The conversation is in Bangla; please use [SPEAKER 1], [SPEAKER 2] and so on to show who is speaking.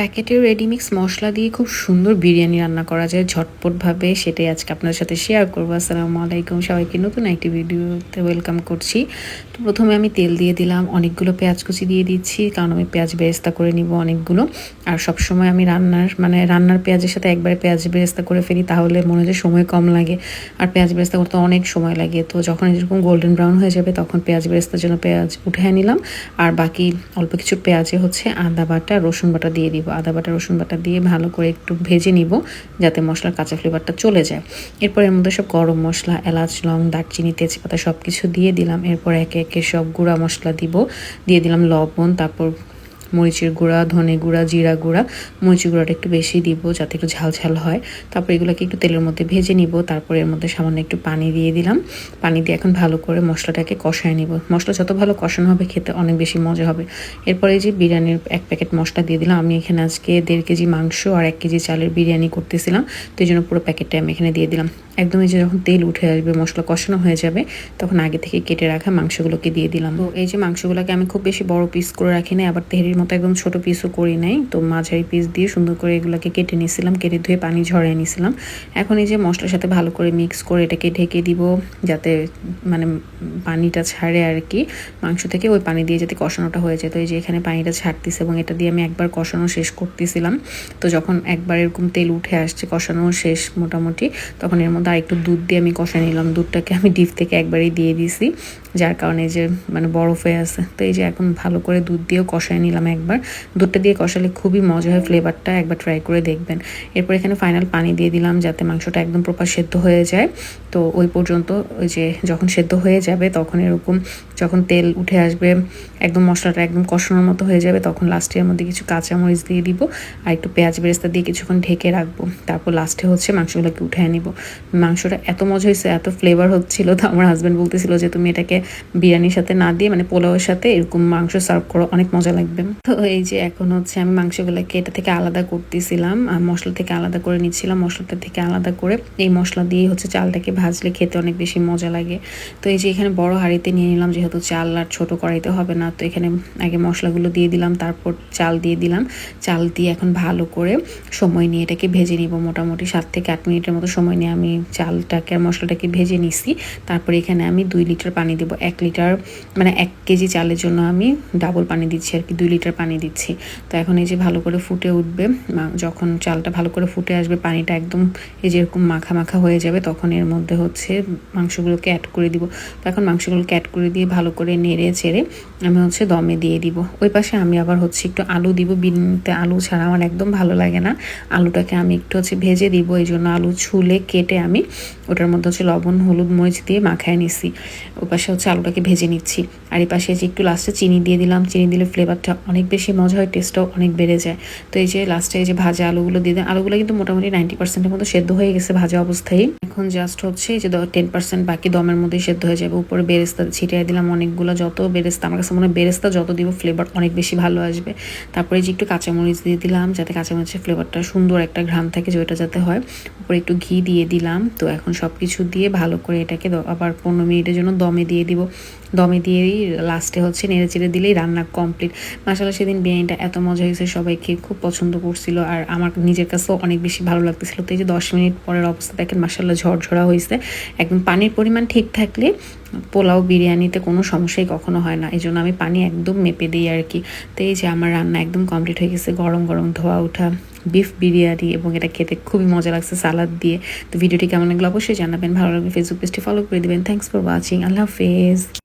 [SPEAKER 1] প্যাকেটের রেডিমিক্স মশলা দিয়ে খুব সুন্দর বিরিয়ানি রান্না করা যায়। ঝটপটভাবে সেটাই আজকে আপনার সাথে শেয়ার করব। আসসালামু আলাইকুম। সবাইকে নতুন একটি ভিডিওতে ওয়েলকাম করছি। তো প্রথমে আমি তেল দিয়ে দিলাম, অনেকগুলো পেঁয়াজ কুচি দিয়ে দিচ্ছি, কারণ আমি পেঁয়াজ বেরেস্তা করে নিব অনেকগুলো। আর সবসময় আমি রান্নার মানে রান্নার পেঁয়াজের সাথে একবারে পেঁয়াজ বেরেস্তা করে ফেলি, তাহলে মনে হয় সময় কম লাগে। আর পেঁয়াজ বেরেস্তা করতে অনেক সময় লাগে। তো যখন এরকম গোল্ডেন ব্রাউন হয়ে যাবে, তখন পেঁয়াজ বেরেস্তার জন্য পেঁয়াজ উঠে নিলাম। আর বাকি অল্প কিছু পেঁয়াজে হচ্ছে আদা বাটা, রসুন বাটা দিয়ে দিব। আদা বাটা, রসুন বাটা দিয়ে ভালো করে একটু ভেজে নিব যাতে মশলার কাঁচা ফ্লেভারটা চলে যায়। এরপর এর মধ্যে সব গরম মশলা, এলাচ, লং, দারচিনি, তেজপাতা সব কিছু দিয়ে দিলাম। এরপর একে একে সব গুঁড়া মশলা দিব। দিয়ে দিলাম লবণ, তারপর মরিচের গুঁড়া, ধনে গুঁড়া, জিরা গুঁড়া, মরিচের গুঁড়াটা একটু বেশি দিব যাতে একটু ঝাল ঝাল হয়। তারপর এগুলোকে একটু তেলের মধ্যে ভেজে নিব, তারপর এর মধ্যে সামান্য একটু পানি দিয়ে দিলাম। পানি দিয়ে এখন ভালো করে মশলাটাকে কষায় নিব। মশলা যত ভালো কষানো হবে খেতে অনেক বেশি মজা হবে। এরপরে যে বিরিয়ানির এক প্যাকেট মশলা দিয়ে দিলাম, আমি এখানে আজকে দেড় কেজি মাংস আর এক কেজি চালের বিরিয়ানি করতেছিলাম। তো এই জন্য পুরো প্যাকেটটা আমি এখানে দিয়ে দিলাম। একদমই যে যখন তেল উঠে আসবে, মশলা কষানো হয়ে যাবে, তখন আগে থেকে কেটে রাখা মাংসগুলোকে দিয়ে দিলাম। তো এই যে মাংসগুলোকে আমি খুব বেশি বড় পিস করে রাখি না আবার তেহরির মতো একদম ছোট পিসও করি নাই। তো মাঝারি পিস দিয়ে সুন্দর করে এগুলোকে কেটে নিয়েছিলাম, কেটে ধুয়ে পানি ঝরাই নিয়েছিলাম। এখন এই যে মশলার সাথে ভালো করে মিক্স করে এটাকে ঢেকে দিব, যাতে মানে পানিটা ছাড়ে আর কি মাংস থেকে ওই পানি দিয়ে যাতে কষানোটা হয়ে যায়। তো এই যে এখানে পানিটা ছাড়তেছে এবং এটা দিয়ে আমি একবার কষানো শেষ করতেছিলাম। তো যখন একবার এরকম তেল উঠে আসছে, কষানো শেষ মোটামুটি, তখন এর মধ্যে আর একটু দুধ দিয়ে আমি কষাই নিলাম। দুধটাকে আমি ডিপ থেকে একবারেই দিয়ে দিয়েছি, যার কারণে যে মানে বরফ হয়ে আছে। তো এই যে এখন ভালো করে দুধ দিয়েও কষায় নিলাম একবার। দুধটা দিয়ে কষালে খুবই মজা হয় ফ্লেভারটা একবার ট্রাই করে দেখবেন। এরপর এখানে ফাইনাল পানি দিয়ে দিলাম যাতে মাংসটা একদম প্রপার সেদ্ধ হয়ে যায়। তো ওই পর্যন্ত ওই যে যখন সেদ্ধ হয়ে যাবে, তখন এরকম যখন তেল উঠে আসবে, একদম মশলাটা একদম কষানোর মতো হয়ে যাবে, তখন লাস্টের মধ্যে কিছু কাঁচামরিচ দিয়ে দিব আর একটু পেঁয়াজ বেরেস্তা দিয়ে কিছুক্ষণ ঢেকে রাখব। তারপর লাস্টে হচ্ছে মাংসগুলোকে উঠে নিব। মাংসটা এত মজা হয়েছে, এত ফ্লেভার হচ্ছিল, তো আমার হাজব্যান্ড বলতেছিল যে, তুমি এটাকে বিরিয়ানির সাথে না দিয়ে মানে পোলাওয়ের সাথে এরকম মাংস সার্ভ করো, অনেক মজা লাগবে। তো এই যে এখন হচ্ছে আমি মাংসগুলোকে এটা থেকে আলাদা করতেছিলাম, আর মশলা থেকে আলাদা করে নিচ্ছিলাম। মশলাটা থেকে আলাদা করে এই মশলা দিয়ে হচ্ছে চালটাকে ভাজলে খেতে অনেক বেশি মজা লাগে। তো এই যে এখানে বড় হাঁড়িতে নিয়ে নিলাম, যেহেতু চাল আর ছোট কড়াইতে হবে না, তো এখানে আগে মশলাগুলো দিয়ে দিলাম, তারপর চাল দিয়ে দিলাম। চাল দিয়ে এখন ভালো করে সময় নিয়ে এটাকে ভেজে নিব। মোটামুটি সাত থেকে আট মিনিটের মতো সময় নিয়ে আমি চালটাকে আর মশলাটাকে ভেজে নিছি। তারপরে এখানে আমি দুই লিটার পানি দেবো। এক লিটার মানে এক কেজি চালের জন্য আমি ডাবল পানি দিচ্ছি আর কি, দুই লিটার পানি দিচ্ছি। তো এখন এই যে ভালো করে ফুটে উঠবে যখন চালটা ভালো করে ফুটে আসবে, পানিটা একদম এই যেরকম মাখা মাখা হয়ে যাবে, তখন এর মধ্যে হচ্ছে মাংসগুলোকে অ্যাড করে দিব। তো এখন মাংসগুলোকে অ্যাড করে দিয়ে ভালো করে নেড়ে চেড়ে আমি হচ্ছে দমে দিয়ে দিব। ওই পাশে আমি আবার হচ্ছে একটু আলু দিব বিরিয়ানিতে আলু ছাড়া আমার একদম ভালো লাগে না। আলুটাকে আমি একটু হচ্ছে ভেজে দিব, এই জন্য আলু ছুলে কেটে আমি ওটার মধ্যে হচ্ছে লবণ, হলুদ, মরিচ দিয়ে মাখায় নিছি। ওই পাশে হচ্ছে আলুটাকে ভেজে নিচ্ছি। আর এই পাশে যে একটু লাস্টে চিনি দিয়ে দিলাম, চিনি দিলে ফ্লেভারটা অনেক বেশি মজা হয় টেস্টটাও অনেক বেড়ে যায়। তো এই যে লাস্টে এই যে ভাজা আলুগুলো দিয়ে দেন, আলুগুলো কিন্তু মোটামুটি নাইনটি পার্সেন্টের মতো সেদ্ধ হয়ে গেছে ভাজা অবস্থায়। এখন জাস্ট হচ্ছে এই যে টেন পার্সেন্ট বাকি দমের মধ্যে সেদ্ধ হয়ে যাবে। উপরে বেরেস্তা ছিটিয়ে দিলাম অনেকগুলো, যত বেরেস্তা, আমার কাছে মনে হয় বেরেস্তা যত দিব ফ্লেভার অনেক বেশি ভালো আসবে। তারপরে যে একটু কাঁচামরিচ দিয়ে দিলাম, যাতে কাঁচামরিচের ফ্লেভারটা সুন্দর একটা ঘ্রাম থাকে যে ওইটা যাতে হয়। উপরে একটু ঘি দিয়ে দিলাম, তো এখন সব কিছু দিয়ে ভালো করে এটাকে আবার পনেরো মিনিটের জন্য দমে দিয়ে দিব। দমে দিয়েই লাস্টে হচ্ছে নেড়ে চেড়ে দিলেই রান্না কমপ্লিট মাসালা সেদিন বিরিয়ানিটা এত মজা হয়েছে, সবাইকে খুব পছন্দ করছিল আর আমার নিজের কাছেও অনেক বেশি ভালো লাগতেছিল। তো এই যে দশ মিনিট পরের অবস্থা দেখেন মাসাল্লাহ ঝরঝরা হয়েছে। একদম পানির পরিমাণ ঠিক থাকলে পোলাও বিরিয়ানিতে কোনো সমস্যাই কখনো হয় না। এই জন্য আমি পানি একদম মেপে দিই আর কি। তো এই যে আমার রান্না একদম কমপ্লিট হয়ে গেছে, গরম গরম ধোয়া ওঠা, বিফ বিরিয়ানি এবং এটা খেতে খুবই মজা লাগছে সালাদ দিয়ে। তো ভিডিওটি কেমন লাগল অবশ্যই জানাবেন, ভালো লাগবে ফেসবুক পেজটি ফলো করে দেবেন। থ্যাংকস ফর ওয়াচিং আল্লাহ হাফেজ।